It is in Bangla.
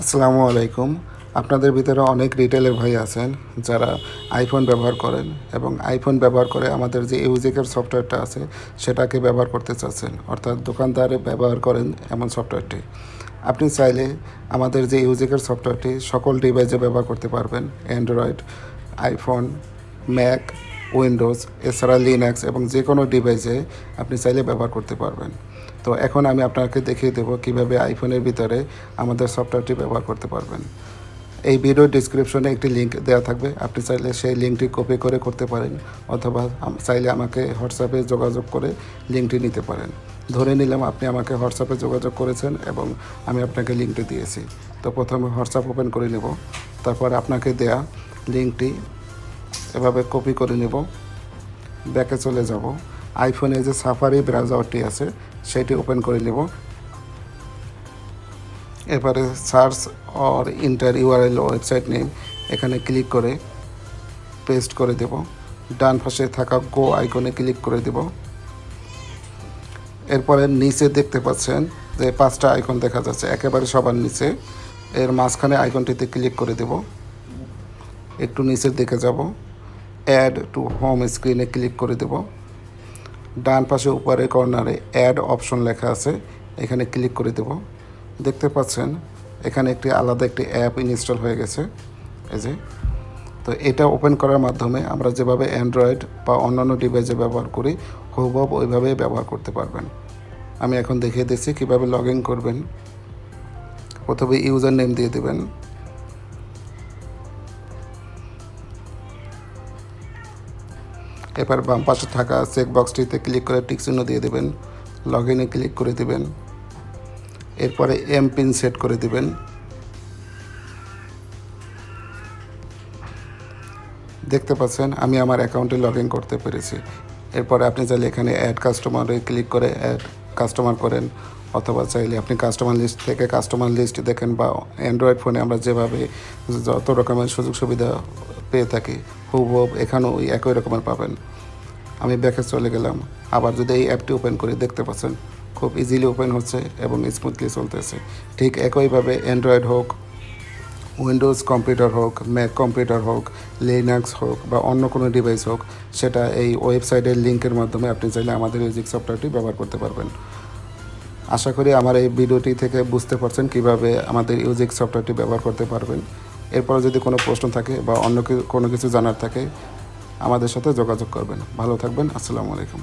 আসসালামু আলাইকুম। আপনাদের ভিতরে অনেক রিটেলের ভাই আছেন যারা আইফোন ব্যবহার করেন এবং আইফোন ব্যবহার করে আমাদের যে ইউজিকের সফটওয়্যারটা আছে, সেটাকে ব্যবহার করতে চাচ্ছেন। অর্থাৎ দোকানদারে ব্যবহার করেন এমন সফটওয়্যারটি আপনি চাইলে আমাদের যে ইউজিকের সফটওয়্যারটি সকল ডিভাইসে ব্যবহার করতে পারবেন। অ্যান্ড্রয়েড আইফোন ম্যাক উইন্ডোজ এছাড়া লিনাক্স এবং যে কোনো ডিভাইসে আপনি চাইলে ব্যবহার করতে পারবেন। তো এখন আমি আপনাকে দেখিয়ে দেবো কীভাবে আইফোনের ভিতরে আমাদের সফটওয়্যারটি ব্যবহার করতে পারবেন। এই ভিডিও ডিসক্রিপশনে একটি লিঙ্ক দেওয়া থাকবে। আপনি চাইলে সেই লিঙ্কটি কপি করে করতে পারেন অথবা চাইলে আমাকে হোয়াটসঅ্যাপে যোগাযোগ করে লিঙ্কটি নিতে পারেন। ধরে নিলাম আপনি আমাকে হোয়াটসঅ্যাপে যোগাযোগ করেছেন এবং আমি আপনাকে লিঙ্কটি দিয়েছি। তো প্রথমে হোয়াটসঅ্যাপ ওপেন করে নেব। তারপর আপনাকে দেয়া লিঙ্কটি এভাবে কপি করে নেব। ব্যাকে চলে যাব। আইফোনে যে সাফারি ব্রাউজারটি আছে, সেটি ওপেন করে নেব। এবারে search or enter URL website name এখানে ক্লিক করে পেস্ট করে দেব। ডান পাশে থাকা গো আইকনে ক্লিক করে দেব। এরপরে নিচে দেখতে পাচ্ছেন যে পাঁচটা আইকন দেখা যাচ্ছে, একেবারে সবার নিচে। এর মাঝখানে আইকনটিতে ক্লিক করে দেব। একটু নিচের দিকে যাব। অ্যাড টু হোম স্ক্রিনে ক্লিক করে দেব। ডান পাশে উপরে কর্নারে অ্যাড অপশন লেখা আছে, এখানে ক্লিক করে দেব। দেখতে পাচ্ছেন, এখানে একটি আলাদা একটি অ্যাপ ইনস্টল হয়ে গেছে, এই যে। তো এটা ওপেন করার মাধ্যমে আমরা যেভাবে অ্যান্ড্রয়েড বা অন্যান্য ডিভাইসে ব্যবহার করি, হুবহু ওইভাবেই ব্যবহার করতে পারবেন। আমি এখন দেখিয়ে দিচ্ছি কীভাবে লগ ইন করবেন। প্রথমে ইউজার নেম দিয়ে দেবেন। এবার বাম পাশে থাকা চেক বক্সটিতে ক্লিক করে টিক চিহ্ন দিয়ে দেবেন। লগ ইনে ক্লিক করে দেবেন। এরপরে এম পিন সেট করে দেবেন। দেখতে পাচ্ছেন, আমি আমার অ্যাকাউন্টে লগ ইন করতে পেরেছি। এরপরে আপনি চাইলে এখানে অ্যাড কাস্টমারে ক্লিক করে অ্যাড কাস্টমার করেন, অথবা চাইলে আপনি কাস্টমার লিস্ট থেকে কাস্টমার লিস্ট দেখেন, বা অ্যান্ড্রয়েড ফোনে আমরা যেভাবে যত রকমের সুযোগ সুবিধা পেয়ে থাকি। হুবহুব এখানেও ওই একই রকমের পাবেন। আমি ব্যাকে চলে গেলাম। আবার যদি এই অ্যাপটি ওপেন করি, দেখতে পাচ্ছেন খুব ইজিলি ওপেন হচ্ছে এবং স্মুথলি চলতেছে। ঠিক একইভাবে অ্যান্ড্রয়েড হোক উইন্ডোজ কম্পিউটার হোক ম্যাক কম্পিউটার হোক লিনাক্স হোক বা অন্য কোনো ডিভাইস হোক, সেটা এই ওয়েবসাইটের লিঙ্কের মাধ্যমে আপনি চাইলে আমাদের মিউজিক সফটওয়্যারটি ব্যবহার করতে পারবেন। আশা করি আমার এই ভিডিওটি থেকে বুঝতে পারছেন কীভাবে আমাদের ইউজিক সফটওয়্যারটি ব্যবহার করতে পারবেন। এরপরে যদি কোনো প্রশ্ন থাকে বা অন্য কোনো কিছু জানার থাকে, আমাদের সাথে যোগাযোগ করবেন। ভালো থাকবেন, আসসালামু আলাইকুম।